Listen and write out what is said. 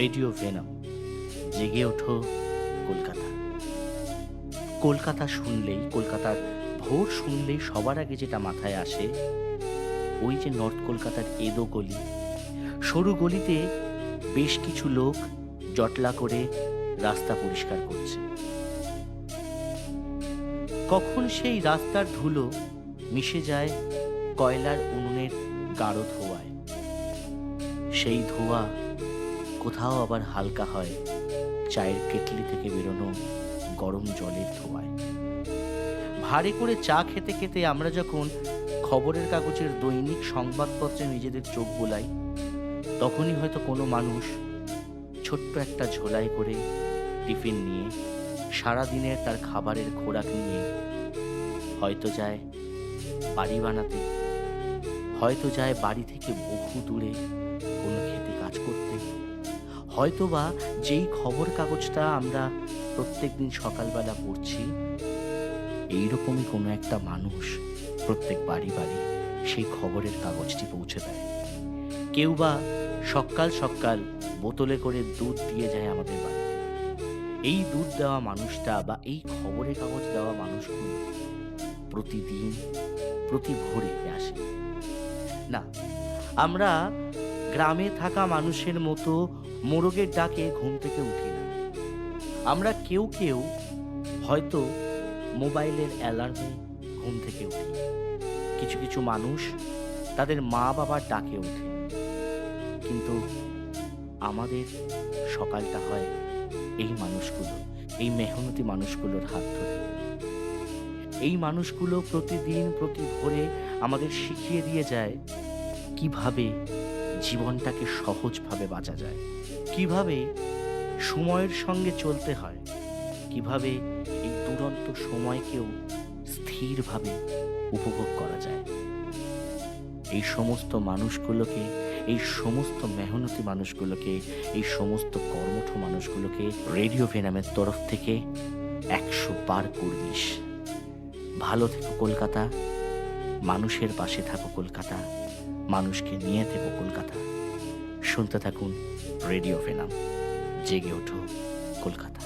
Radio venom, জেগে ওঠো কলকাতা। কলকাতা শুনলেই, কলকাতার ভোর শুনলেই সবার আগে যেটা মাথায় আসে, ওই যে নর্থ কলকাতার এদো গলি। সরু গলিতে বেশ কিছু লোক জটলা করে রাস্তা পরিষ্কার করছে। কখন সেই রাস্তার ধুলো মিশে যায় কয়লার উনুনের গাঢ় ধোঁয়ায়। সেই ধোঁয়া কোথাও আবার হালকা হয়। চায়ের কেটলি থেকে বেরোনো গরম জলের ধোঁয়ায়। ভারী করে চা খেতে খেতে আমরা যখন খবরের কাগজের দৈনিক সংবাদপত্রে নিজেদের চোখ বোলাই, তখনই হয়তো কোনো মানুষ ছোট্ট একটা ঝোলাই করে টিফিন নিয়ে, সারাদিনের তার খাবারের খোরাক নিয়ে হয়তো যায় বাড়ি বানাতে, হয়তো যায় বাড়ি থেকে বহু দূরে হয়তো বা যেই খবর কাগজটা আমরা প্রত্যেক দিন সকালবেলা পড়ছি, এইরকমই কোনো একটা মানুষ প্রত্যেক বাড়ি বাড়ি সেই খবরের কাগজটি পৌঁছে দেয়। কেউ বা সকাল সকাল বোতলে করে দুধ দিয়ে যায় আমাদের বাড়ি এই দুধ দেওয়া মানুষটা বা এই খবরের কাগজ দেওয়া মানুষগুলো প্রতিদিন প্রতি ভোরে আসে। না, আমরা গ্রামে থাকা মানুষের মতো মোরগের ডাকে ঘুম থেকে উঠি না। আমরা কেউ কেউ হয়তো মোবাইলের অ্যালার্মে ঘুম থেকে উঠি। কিছু কিছু মানুষ তাদের মা বাবার ডাকে ওঠে। কিন্তু আমাদের সকালটা হয় এই মানুষগুলো, এই মেহনতি মানুষগুলোর হাত ধরে। এই মানুষগুলো প্রতিদিন প্রতি ভোরে আমাদের শিখিয়ে দিয়ে যায় কীভাবে জীবনটাকে সহজভাবে বাঁচা যায়। কীভাবে সময়ের সঙ্গে চলতে হয়, কীভাবে এই দুরন্ত সময়কেও স্থিরভাবে উপভোগ করা যায়। এই সমস্ত মানুষগুলোকে, এই সমস্ত মেহনতি মানুষগুলোকে, এই সমস্ত কর্মঠ মানুষগুলোকে রেডিও ভেনামের তরফ থেকে একশো বার কুর্দিশ ভালো থেকো কলকাতা, মানুষের পাশে থাকো কলকাতা। মানুষকে নিয়ে দেব কলকাতা। শুনতে থাকুন রেডিও ফেলাম জেগে ওঠো কলকাতা।